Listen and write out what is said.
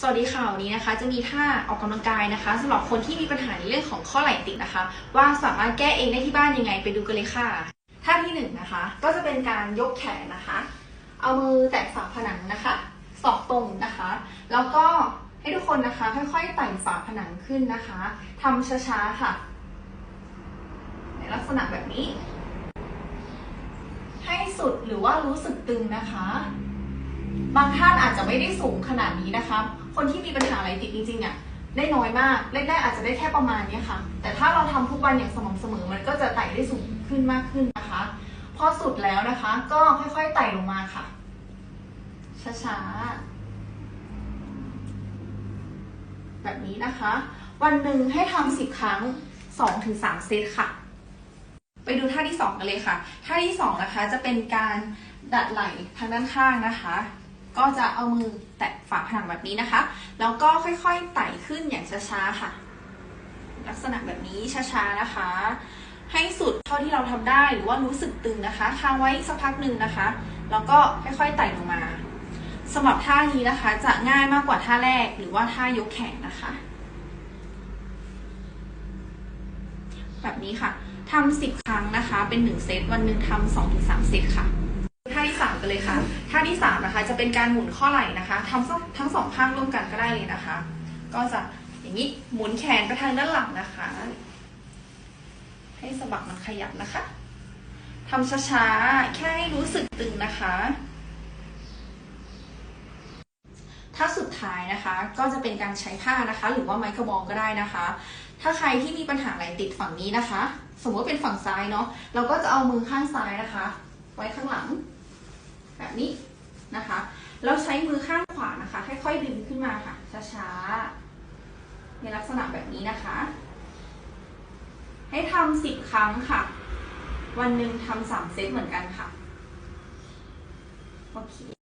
สวัสดีค่ะวันนี้นะคะจะมีท่าออกกำลังกายนะคะสำหรับคนที่มีปัญหาในเรื่องของข้อไหล่ติดนะคะ ว่าสามารถแก้เองได้ที่บ้านยังไงไปดูกันเลยค่ะท่าที่หนึ่งนะคะ ก็จะเป็นการยกแขนนะคะ เอามือแตะฝาผนังนะคะศอกตรงนะคะ แล้วก็ให้ทุกคนนะคะ ค่อยๆไต่ฝาผนังขึ้นนะคะทำช้าๆค่ะ ในลักษณะแบบนี้ ให้สุดหรือว่ารู้สึกตึงนะคะ บางท่านอาจจะไม่ได้สูงขนาดนี้นะคะ คนที่มีปัญหาอะไรติดจริงๆอะได้น้อยมากแรกๆอาจจะได้แค่ประมาณนี้ค่ะ แต่ถ้าเราทำทุกวันอย่างสม่ำเสมอมันก็จะไต่ได้สูงขึ้นมากขึ้นนะคะพอสุดแล้วนะคะ ก็ค่อยๆไต่ลงมาค่ะช้าๆแบบนี้นะคะ วันหนึ่งให้ทำสิบครั้งสองถึงสามเซตค่ะ ไปดูท่าที่สองกันเลยค่ะ ท่าที่สองนะคะจะเป็นการดัดไหล่ทางด้านข้างนะคะ ก็จะเอามือแตะฝาผนังแบบนี้นะคะ แล้วก็ค่อยๆไต่ขึ้นอย่างช้าๆค่ะ ลักษณะแบบนี้ช้าๆนะคะ ให้สุดเท่าที่เราทำได้หรือว่ารู้สึกตึงนะคะค้างไว้สักพักหนึ่งนะคะ แล้วก็ค่อยๆไต่ลงมาสำหรับท่านี้นะคะ จะง่ายมากกว่าท่าแรกหรือว่าท่ายกแขนนะคะ แบบนี้ค่ะทำสิบครั้งนะคะ เป็นหนึ่งเซตวันหนึ่งทำสองถึงสามเซตค่ะาที่สามกันเลยค่ะ ท่าที่สามนะคะจะเป็นการหมุนข้อไหล่นะคะทำทั้งสองข้างร่วมกันก็ได้เลยนะคะ ก็จะอย่างนี้หมุนแขนไปทางด้านหลังนะคะ ให้สะบักมันขยับนะคะทำช้าๆ แค่ให้รู้สึกตึงนะคะถ้าสุดท้ายนะคะก็จะเป็นการใช้ผ้านะคะ หรือว่าไม้กระบองก็ได้นะคะ ถ้าใครที่มีปัญหาอะไรติดฝั่งนี้นะคะ สมมติว่าเป็นฝั่งซ้ายเนาะเราก็จะเอามือข้างซ้ายนะคะ ไว้ข้างหลัง แบบนี้นะคะ แล้วใช้มือข้างขวานะคะ ค่อยๆดึงขึ้นมาค่ะ ช้าๆ ในลักษณะแบบนี้นะคะ ให้ทำสิบครั้งค่ะ วันหนึ่งทำสามเซตเหมือนกันค่ะ โอเค